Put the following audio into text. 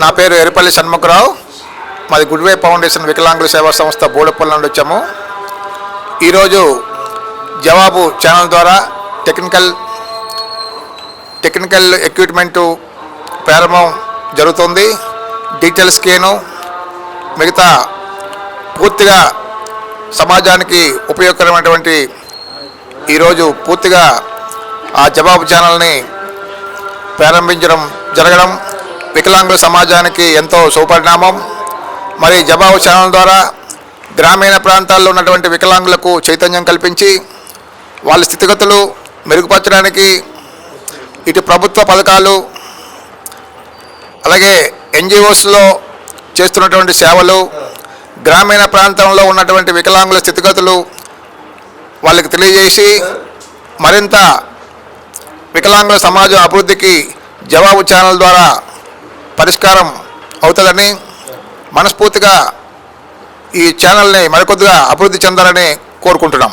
నా పేరు ఎరిపల్లి షణ్ముఖరావు మాది గుడ్వే ఫౌండేషన్ వికలాంగుల సేవా సంస్థ బోడపల్లి నుండి వచ్చాము. ఈరోజు జవాబు ఛానల్ ద్వారా టెక్నికల్ టెక్నికల్ ఎక్విప్మెంటు ప్రారంభం జరుగుతుంది. డిజిటల్ స్కేను మిగతా పూర్తిగా సమాజానికి ఉపయోగకరమైనటువంటి ఈరోజు పూర్తిగా ఆ జవాబు ఛానల్ని ప్రారంభించడం జరగడం వికలాంగుల సమాజానికి ఎంతో సుపరిణామం. మరి జవాబు ఛానల్ ద్వారా గ్రామీణ ప్రాంతాల్లో ఉన్నటువంటి వికలాంగులకు చైతన్యం కల్పించి వాళ్ళ స్థితిగతులు మెరుగుపరచడానికి ఇటు ప్రభుత్వ పథకాలు అలాగే ఎన్జిఓస్లో చేస్తున్నటువంటి సేవలు గ్రామీణ ప్రాంతంలో ఉన్నటువంటి వికలాంగుల స్థితిగతులు వాళ్ళకి తెలియజేసి మరింత వికలాంగుల సమాజం అభివృద్ధికి జవాబు ఛానల్ ద్వారా పరిష్కారం అవుతుందని మనస్ఫూర్తిగా ఈ ఛానల్ని మరికొద్దిగా అభివృద్ధి చెందాలని కోరుకుంటున్నాం.